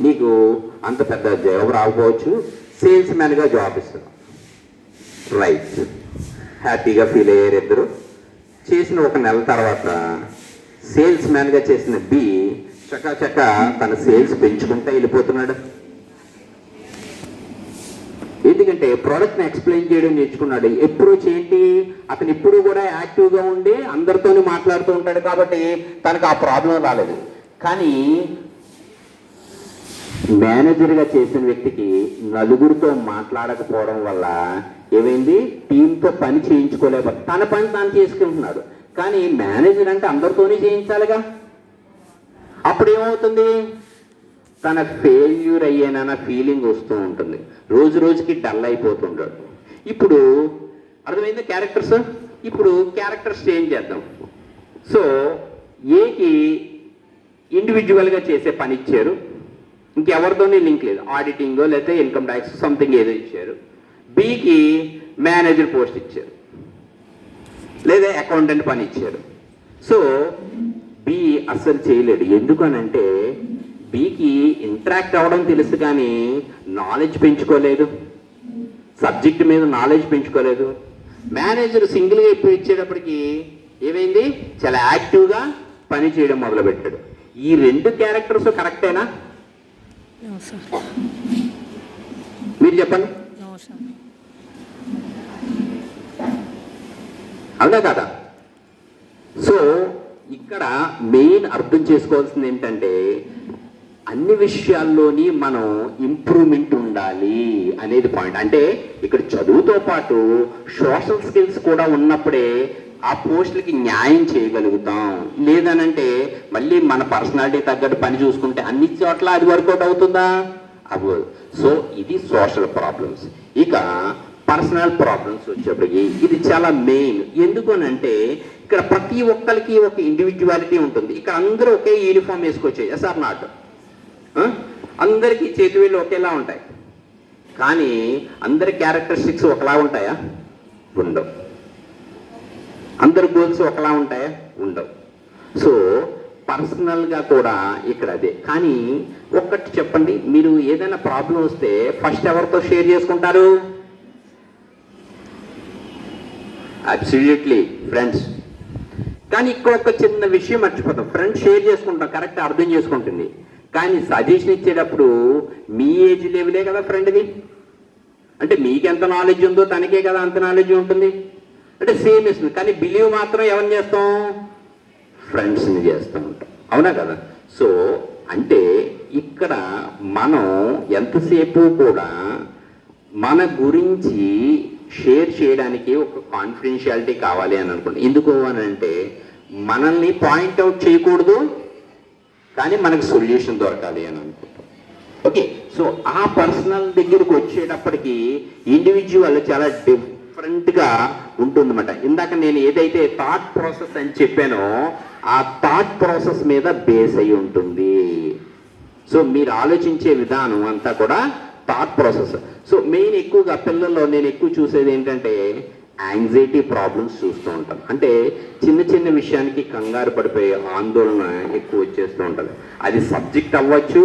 నీకు అంత పెద్ద జాబ్ రాకపోవచ్చు. సేల్స్ మ్యాన్గా జాబ్ ఇస్తున్నాం. రైట్ హ్యాపీగా ఫీల్ అయ్యారు ఇద్దరు. చేసిన ఒక నెల తర్వాత సేల్స్ మ్యాన్గా చేసిన బి చకాచక తన సేల్స్ పెంచుకుంటూ వెళ్ళిపోతున్నాడు. ఎందుకంటే ప్రోడక్ట్ని ఎక్స్ప్లెయిన్ చేయడం నేర్చుకున్నాడు. అప్రోచ్ ఏంటి అతను ఇప్పుడు కూడా యాక్టివ్గా ఉండి అందరితోనే మాట్లాడుతూ ఉంటాడు కాబట్టి తనకు ఆ ప్రాబ్లం రాలేదు. కానీ మేనేజర్గా చేసిన వ్యక్తికి నలుగురితో మాట్లాడకపోవడం వల్ల ఏమైంది? టీంతో పని చేయించుకోలేక తన పని తాను చేసుకుంటున్నాడు. కానీ మేనేజర్ అంటే అందరితోనే చేయించాలిగా. అప్పుడు ఏమవుతుంది తన ఫెయిల్యూర్ అయ్యానన్న ఫీలింగ్ వస్తూ ఉంటుంది. రోజు రోజుకి డల్ అయిపోతుంటాడు ఇప్పుడు అర్థమైంది క్యారెక్టర్స్? ఇప్పుడు క్యారెక్టర్స్ చేంజ్ చేద్దాం. సో ఏకి ఇండివిజువల్గా చేసే పని ఇచ్చారు. ఇంకెవరితోనే లింక్ లేదు. ఆడిటింగ్ లేకపోతే ఇన్కమ్ ట్యాక్స్ సంథింగ్ ఏదో ఇచ్చారు. బికి మేనేజర్ పోస్ట్ ఇచ్చారు. లేదా అకౌంటెంట్ పని ఇచ్చారు. సో బి అస్సలు చేయలేడు ఎందుకనంటే బికి ఇంటరాక్ట్ అవ్వడం తెలుసు కానీ నాలెడ్జ్ పెంచుకోలేదు. సబ్జెక్ట్ మీద నాలెడ్జ్ పెంచుకోలేదు. మేనేజర్ సింగిల్గా ఎప్పుడు ఇచ్చేటప్పటికి ఏమైంది? చాలా యాక్టివ్గా పని చేయడం మొదలుపెట్టాడు. ఈ రెండు క్యారెక్టర్స్ కరెక్టేనా? మీరు చెప్పండి. అవునా కదా? సో ఇక్కడ మెయిన్ అర్థం చేసుకోవాల్సింది ఏంటంటే అన్ని విషయాల్లోని మనం ఇంప్రూవ్మెంట్ ఉండాలి అనేది పాయింట్. అంటే ఇక్కడ చదువుతో పాటు సోషల్ స్కిల్స్ కూడా ఉన్నప్పుడే ఆ పోస్టులకి న్యాయం చేయగలుగుతాం. లేదనంటే మళ్ళీ మన పర్సనాలిటీ తగ్గట్టు పని చూసుకుంటే అన్ని చోట్ల అది వర్కౌట్ అవుతుందా? అవ్వదు. సో ఇది సోషల్ ప్రాబ్లమ్స్. ఇక పర్సనల్ ప్రాబ్లమ్స్ వచ్చేప్పటికి ఇది చాలా మెయిన్. ఎందుకనంటే ఇక్కడ ప్రతి ఒక్కరికి ఒక ఇండివిజువాలిటీ ఉంటుంది. ఇక్కడ అందరూ ఒకే యూనిఫామ్ వేసుకొచ్చాయి ఎస్ ఆర్ నాట్? అందరికీ చేతివేళ్ళు ఒకేలా ఉంటాయి. కానీ అందరి క్యారెక్టరిస్టిక్స్ ఒకలా ఉంటాయా? ఉండవు. అందరి గోల్స్ ఒకలా ఉంటాయా? ఉండవు. సో పర్సనల్గా కూడా ఇక్కడ అదే. కానీ ఒక్కటి చెప్పండి మీరు ఏదైనా ప్రాబ్లం వస్తే ఫస్ట్ ఎవరితో షేర్ చేసుకుంటారు? అబ్సల్యూట్లీ ఫ్రెండ్స్ కానీ ఇక్కడ ఒక చిన్న విషయం మర్చిపోతాం. ఫ్రెండ్స్ షేర్ చేసుకుంటాం కరెక్ట్ అర్థం చేసుకుంటుంది. కానీ సజెషన్ ఇచ్చేటప్పుడు మీ ఏజ్ లెవెలే కదా ఫ్రెండ్ది అంటే మీకు ఎంత నాలెడ్జ్ ఉందో తనకే కదా అంత నాలెడ్జ్ ఉంటుంది. అంటే సేమ్ ఇస్తుంది కానీ బిలీవ్ మాత్రం ఎవరిని చేస్తాం? ఫ్రెండ్స్ని చేస్తూ. ఉంటాం అవునా కదా? సో అంటే ఇక్కడ మనం ఎంతసేపు కూడా మన గురించి షేర్ చేయడానికి ఒక కాన్ఫిడెన్షియాలిటీ కావాలి అని అనుకుంటాం ఎందుకు అని అంటే మనల్ని పాయింట్అవుట్ చేయకూడదు కానీ మనకు సొల్యూషన్ దొరకాలి అని అనుకుంటాం ఓకే సో ఆ పర్సనల్ దగ్గరకు వచ్చేటప్పటికి ఇండివిజువల్ చాలా డిఫరెంట్గా ఉంటుందన్నమాట. ఇందాక నేను ఏదైతే థాట్ ప్రాసెస్ అని చెప్పానో ఆ థాట్ ప్రాసెస్ మీద బేస్ అయి ఉంటుంది. సో మీరు ఆలోచించే విధానం అంతా కూడా థాట్ ప్రాసెస్ సో మెయిన్ ఎక్కువగా పిల్లల్లో నేను ఎక్కువ చూసేది ఏంటంటే యాంగ్జైటీ ప్రాబ్లమ్స్ చూస్తూ ఉంటాను అంటే చిన్న చిన్న విషయానికి కంగారు పడిపోయే ఆందోళన ఎక్కువ వచ్చేస్తూ ఉంటుంది. అది సబ్జెక్ట్ అవ్వచ్చు